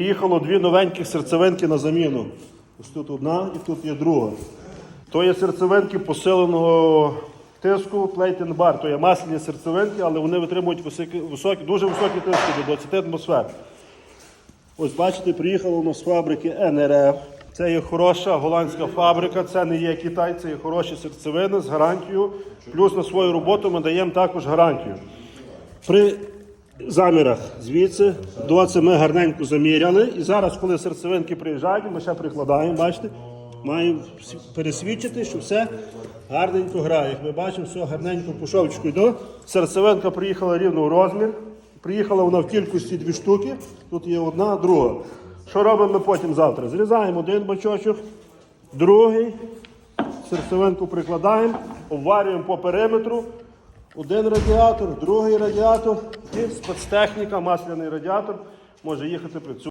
Приїхало дві новеньких серцевинки на заміну. Ось тут одна і тут є друга. То є серцевинки посиленого тиску плейтен бар. То є масляні серцевинки, але вони витримують високі, високі, дуже високі тиски до 20 атмосфер. Ось бачите, приїхала у нас з фабрики НРФ. Це є хороша голландська фабрика, це не є Китай, це є хороші серцевини з гарантією. Плюс на свою роботу ми даємо також гарантію. При замірах звідси до це ми гарненько заміряли. І зараз, коли серцевинки приїжджають, ми ще прикладаємо, бачите, маємо пересвідчити, що все гарненько грає. Як ми бачимо, все гарненько по шовчику йде. Серцевинка приїхала рівно в розмір. Приїхала вона в кількості дві штуки. Тут є одна, друга. Що робимо ми потім завтра? Зрізаємо один бачочок, другий. Серцевинку прикладаємо, обварюємо по периметру. Один радіатор, другий радіатор і спецтехніка, масляний радіатор може їхати працювати.